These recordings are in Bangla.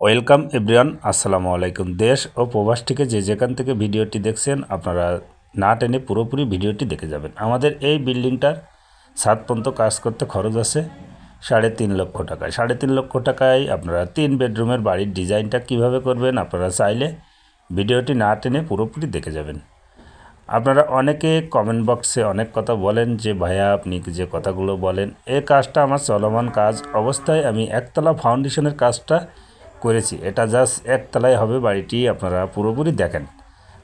ওয়েলকাম এভরিওয়ান, আসসালামু আলাইকুম। দেশ ও প্রবাস থেকে যে যেখান থেকে ভিডিওটি দেখছেন, আপনারা না টেনে পুরোপুরি ভিডিওটি দেখে যাবেন। আমাদের এই বিল্ডিংটার সাত পর্যন্ত কাজ করতে খরচ আছে সাড়ে তিন লক্ষ টাকায়। সাড়ে তিন লক্ষ টাকায় আপনারা তিন বেডরুমের বাড়ির ডিজাইনটা কীভাবে করবেন, আপনারা চাইলে ভিডিওটি না টেনে পুরোপুরি দেখে যাবেন। আপনারা অনেকে কমেন্ট বক্সে অনেক কথা বলেন যে, ভাইয়া, আপনি যে কথাগুলো বলেন? এই কাজটা আমার চলমান কাজ অবস্থায় আমি একতলা ফাউন্ডেশনের কাজটা করেছি। এটা জাস্ট একতলায় হবে বাড়িটি আপনারা পুরোপুরি দেখেন।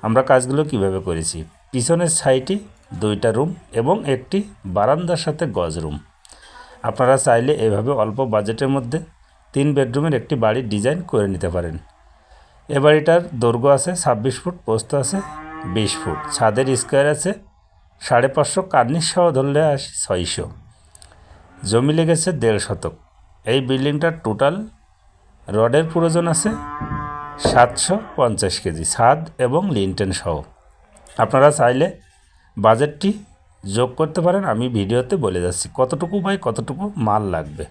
আমরা কাজগুলো কীভাবে করেছি? পিছনের সাইডে দুইটা রুম এবং একটি বারান্দার সাথে গজ রুম। আপনারা চাইলে এভাবে অল্প বাজেটের মধ্যে তিন বেডরুমের একটি বাড়ির ডিজাইন করে নিতে পারেন। এ বাড়িটার দৈর্ঘ্য আছে ছাব্বিশ ফুট, পোস্ত আছে বিশ ফুট। ছাদের স্কোয়ার আছে সাড়ে পাঁচশো, কার্নিশ সহ ধরলে আসে ছয়শো। জমি লেগেছে দেড় শতক। এই বিল্ডিংটার টোটাল রডের প্রয়োজন আছে সাতশো পঞ্চাশ কেজি ছাদ এবং লিনটেন সহ। আপনারা চাইলে বাজেটটি যোগ করতে পারেন, আমি ভিডিওতে বলে যাচ্ছি কতটুকু বাই কতটুকু মাল লাগবে।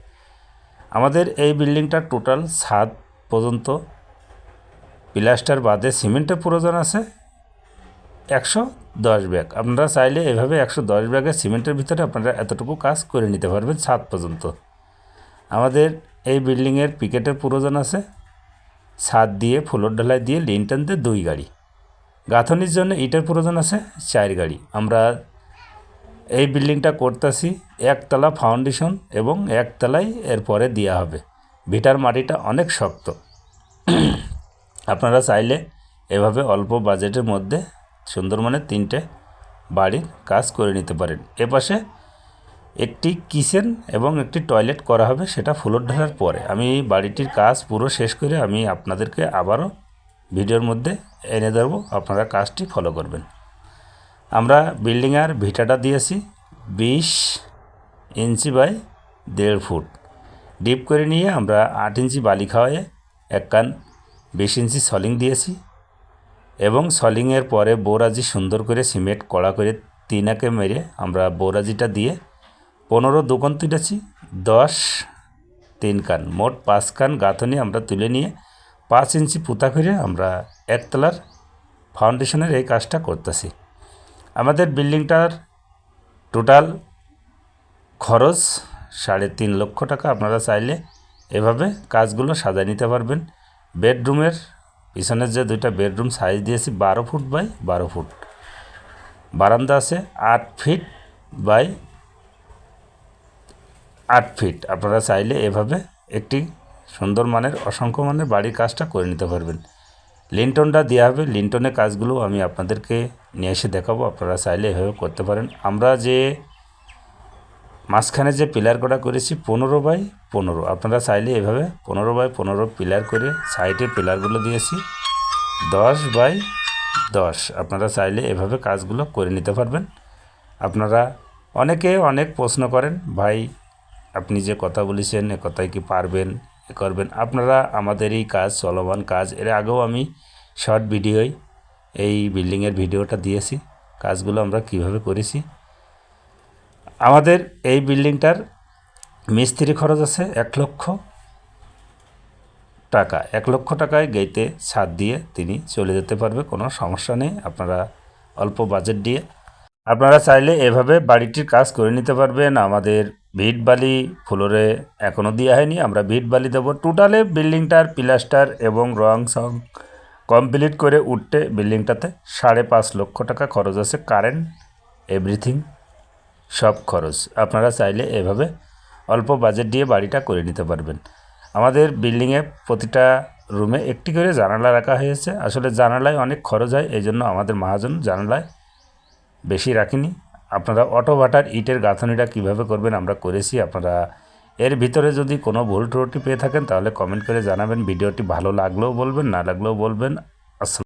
আমাদের এই বিল্ডিংটার টোটাল ছাদ পর্যন্ত প্লাস্টার বাদে সিমেন্টের প্রয়োজন আছে একশো দশ ব্যাগ। আপনারা চাইলে এভাবে একশো দশ ব্যাগের সিমেন্টের ভিতরে আপনারা এতটুকু কাজ করে নিতে পারবেন ছাদ পর্যন্ত। আমাদের এই বিল্ডিংয়ের পিকেটের প্রয়োজন আছে। ছাদ দিয়ে, ফ্লোর ঢালাই দিয়ে লিনটেন দিয়ে দুই গাড়ি। গাঁথনির জন্য ইটের প্রয়োজন আছে, চার গাড়ি। আমরা এই বিল্ডিংটা করতেছি একতলা ফাউন্ডেশন এবং একতলায় এরপরে দেওয়া হবে। ভিটার মাটিটা অনেক শক্ত। আপনারা চাইলে এভাবে অল্প বাজেটের মধ্যে সুন্দরবনের তিনটে বাড়ির কাজ করে নিতে পারেন। এপাশে একটি কিচেন এবং একটি টয়লেট করা হবে সেটা ফ্লোর ঢালার পরে। আমি বাড়িটির কাজ পুরো শেষ করে আমি আপনাদেরকে আবারও ভিডিওর মধ্যে এনে ধরবো। আপনারা কাজটি ফলো করবেন। আমরা বিল্ডিংয়ের ভিটাটা দিয়েছি বিশ ইঞ্চি বাই দেড় ফুট। ডিপ করে নিয়ে আমরা আট ইঞ্চি বালি খাওয়ায়ে এক কান বিশ ইঞ্চি সলিং দিয়েছি এবং সলিংয়ের পরে বোরাজি সুন্দর করে সিমেন্ট কড়া করে তিনাকে মেরে আমরা বোরাজিটা দিয়ে পনেরো দোকান তুলেছি, দশ, তিন কান, মোট পাঁচ কান গাঁথনি আমরা তুলে নিয়ে পাঁচ ইঞ্চি পুঁতা করে আমরা একতলার ফাউন্ডেশনের এই কাজটা করতেছি। আমাদের বিল্ডিংটার টোটাল খরচ সাড়ে তিন লক্ষ টাকা। আপনারা চাইলে এভাবে কাজগুলো সাজায় নিতে পারবেন। বেডরুমের পিছনের যে দুইটা বেডরুম সাইজ দিয়েছি বারো ফুট বাই বারো ফুট। বারান্দা আছে আট ফিট বাই আট ফিট আপনারা চাইলে এভাবে একটি সুন্দর মানের, অসংখ্য মানের বাড়ির কাজটা করে নিতে পারবেন। লিন্টনটা দেওয়া হবে। লিন্টনের কাজগুলো আমি আপনাদেরকে নিয়ে এসে দেখাবো। আপনারা চাইলে এভাবে করতে পারেন। আমরা যে মাঝখানে যে পিলার করা করেছি, পনেরো বাই পনেরো। আপনারা চাইলে এভাবে পনেরো বাই পনেরো পিলার করে সাইডে পিলারগুলো দিয়েছি। দশ বাই দশ। আপনারা চাইলে এভাবে কাজগুলো করে নিতে পারবেন। আপনারা অনেকে অনেক প্রশ্ন করেন, ভাই আপনি যে কথা বলেছেন, এ কথায় কি পারবেন, এ করবেন। আপনারা আমাদের এই কাজ, চলমান কাজ, এর আগেও আমি শর্ট ভিডিওয় এই বিল্ডিংয়ের ভিডিওটা দিয়েছি। কাজগুলো আমরা কীভাবে করেছি? আমাদের এই বিল্ডিংটার মিস্ত্রি খরচ আছে এক লক্ষ টাকা। এক লক্ষ টাকায় গেইতে ছাদ দিয়ে তিনি চলে যেতে পারবে, কোনো সমস্যা নেই। আপনারা অল্প বাজেট দিয়ে। আপনারা চাইলে এভাবে বাড়িটির কাজ করে নিতে পারবেন। আমাদের ভিট বালি ফ্লোরে এখনও দেওয়া হয়নি, আমরা ভিট বালি দেবো। টোটালে বিল্ডিংটার প্লাস্টার এবং রং সং কমপ্লিট করে উঠতে বিল্ডিংটাতে সাড়ে পাঁচ লক্ষ টাকা খরচ আছে কারেন্ট এভরিথিং সব খরচ। আপনারা চাইলে এভাবে অল্প বাজেট দিয়ে বাড়িটা করে নিতে পারবেন। আমাদের বিল্ডিংয়ে প্রতিটা রুমে একটি করে জানালা রাখা হয়েছে। আসলে জানালায় অনেক খরচ হয় এই জন্য আমাদের মহাজন জানালায় বেশি রাখিনি। আপনারা অটো ভাটার ইটের গাঁথনিটা কীভাবে করবেন আমরা করেছি, আপনারা এর ভিতরে যদি কোনো ভুল ত্রুটি পেয়ে থাকেন তাহলে কমেন্ট করে জানাবেন, ভিডিওটি ভালো লাগলেও বলবেন, না লাগলেও বলবেন।